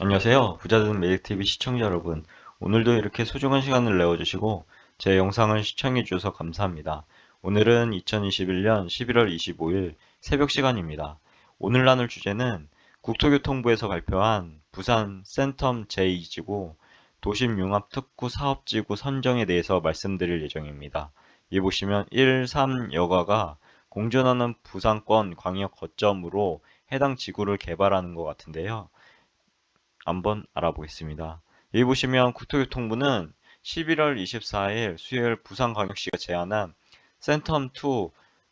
안녕하세요. 부자든 메일TV 시청자 여러분. 오늘도 이렇게 소중한 시간을 내어주시고 제 영상을 시청해 주셔서 감사합니다. 오늘은 2021년 11월 25일 새벽 시간입니다. 오늘 나눌 주제는 국토교통부에서 발표한 부산 센텀 제2지구 도심융합특구 사업지구 선정에 대해서 말씀드릴 예정입니다. 이 보시면 1, 3 여가가 공존하는 부산권 광역 거점으로 해당 지구를 개발하는 것 같은데요. 한번 알아보겠습니다. 여기 보시면 국토교통부는 11월 24일 수요일 부산광역시가 제안한 센텀2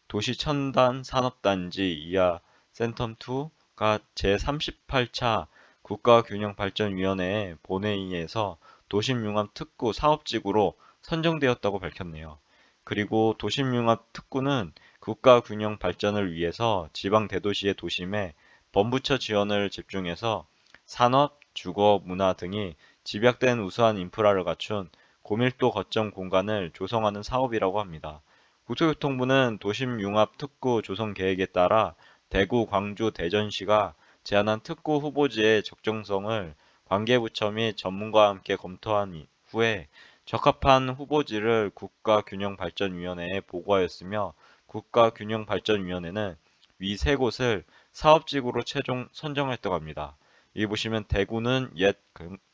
도시 첨단 산업단지 이하 센텀2가 제38차 국가균형발전위원회 본회의에서 도심융합특구 사업지구로 선정되었다고 밝혔네요. 그리고 도심융합특구는 국가균형 발전을 위해서 지방 대도시의 도심에 범부처 지원을 집중해서 산업, 주거, 문화 등이 집약된 우수한 인프라를 갖춘 고밀도 거점 공간을 조성하는 사업이라고 합니다. 국토교통부는 도심융합특구 조성 계획에 따라 대구, 광주, 대전시가 제안한 특구 후보지의 적정성을 관계부처 및 전문가와 함께 검토한 후에 적합한 후보지를 국가균형발전위원회에 보고하였으며 국가균형발전위원회는 위 세 곳을 사업지구로 최종 선정했다고 합니다. 여기 보시면 대구는 옛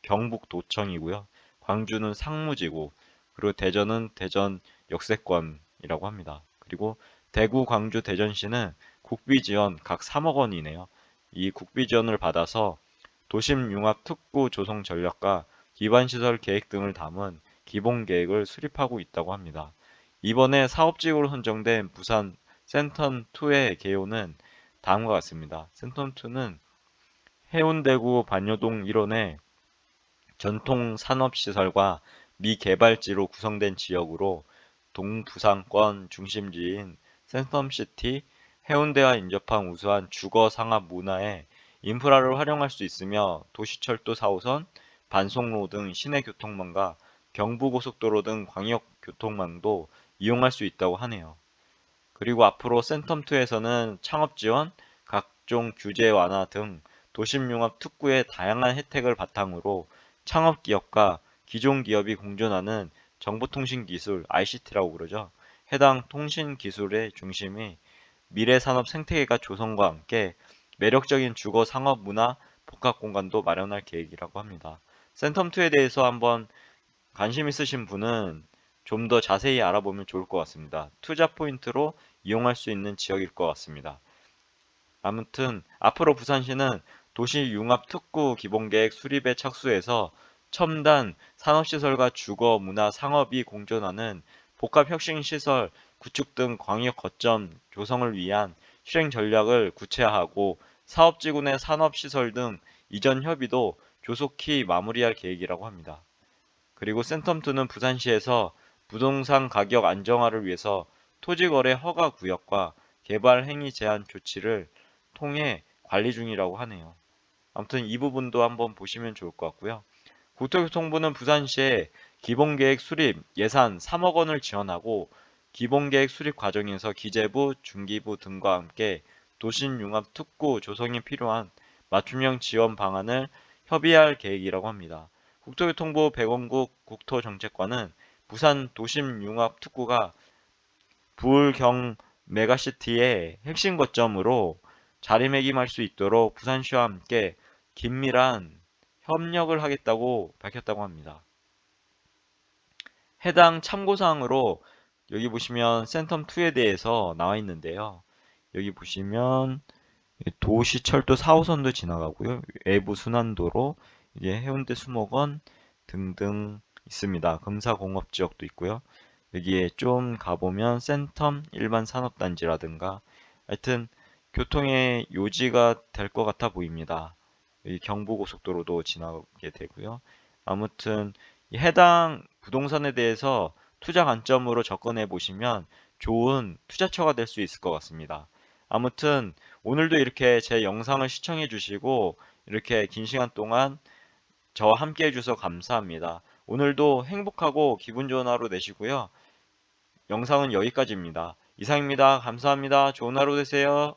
경북도청이고요. 광주는 상무지구, 그리고 대전은 대전 역세권이라고 합니다. 그리고 대구, 광주, 대전시는 국비지원 각 3억 원이네요. 이 국비지원을 받아서 도심융합특구 조성 전략과 기반시설 계획 등을 담은 기본 계획을 수립하고 있다고 합니다. 이번에 사업지구로 선정된 부산 센텀2의 개요는 다음과 같습니다. 센텀2는 해운대구 반여동 일원의 전통 산업시설과 미개발지로 구성된 지역으로 동부상권 중심지인 센텀시티, 해운대와 인접한 우수한 주거 상업 문화의 인프라를 활용할 수 있으며 도시철도 4호선, 반송로 등 시내 교통망과 경부고속도로 등 광역 교통망도 이용할 수 있다고 하네요. 그리고 앞으로 센텀2에서는 창업 지원, 각종 규제 완화 등 도심융합 특구의 다양한 혜택을 바탕으로 창업 기업과 기존 기업이 공존하는 정보통신 기술 ICT라고 그러죠. 해당 통신 기술의 중심이 미래 산업 생태계가 조성과 함께 매력적인 주거 상업 문화 복합 공간도 마련할 계획이라고 합니다. 센텀2에 대해서 한번 관심 있으신 분은 좀 더 자세히 알아보면 좋을 것 같습니다. 투자 포인트로 이용할 수 있는 지역일 것 같습니다. 아무튼 앞으로 부산시는 도시융합특구 기본계획 수립에 착수해서 첨단 산업시설과 주거, 문화, 상업이 공존하는 복합혁신시설 구축 등 광역 거점 조성을 위한 실행 전략을 구체화하고 사업지구 내 산업시설 등 이전 협의도 조속히 마무리할 계획이라고 합니다. 그리고 센텀2는 부산시에서 부동산 가격 안정화를 위해서 토지거래 허가 구역과 개발 행위 제한 조치를 통해 관리 중이라고 하네요. 아무튼 이 부분도 한번 보시면 좋을 것 같고요. 국토교통부는 부산시에 기본계획 수립 예산 3억 원을 지원하고 기본계획 수립 과정에서 기재부, 중기부 등과 함께 도심융합 특구 조성이 필요한 맞춤형 지원 방안을 협의할 계획이라고 합니다. 국토교통부 백원국 국토정책관은 부산 도심융합 특구가 부울경 메가시티의 핵심 거점으로 자리매김할 수 있도록 부산시와 함께 긴밀한 협력을 하겠다고 밝혔다고 합니다. 해당 참고사항으로 여기 보시면 센텀2에 대해서 나와 있는데요. 여기 보시면 도시 철도 4호선도 지나가고요. 외부 순환도로 이제 해운대 수목원 등등 있습니다. 금사공업 지역도 있고요. 여기에 좀 가보면 센텀 일반 산업단지라든가 하여튼 교통의 요지가 될 것 같아 보입니다. 경부고속도로도 지나게 되고요. 아무튼 해당 부동산에 대해서 투자 관점으로 접근해 보시면 좋은 투자처가 될 수 있을 것 같습니다. 아무튼 오늘도 이렇게 제 영상을 시청해 주시고 이렇게 긴 시간 동안 저와 함께 해 주셔서 감사합니다. 오늘도 행복하고 기분 좋은 하루 되시고요. 영상은 여기까지입니다. 이상입니다. 감사합니다. 좋은 하루 되세요.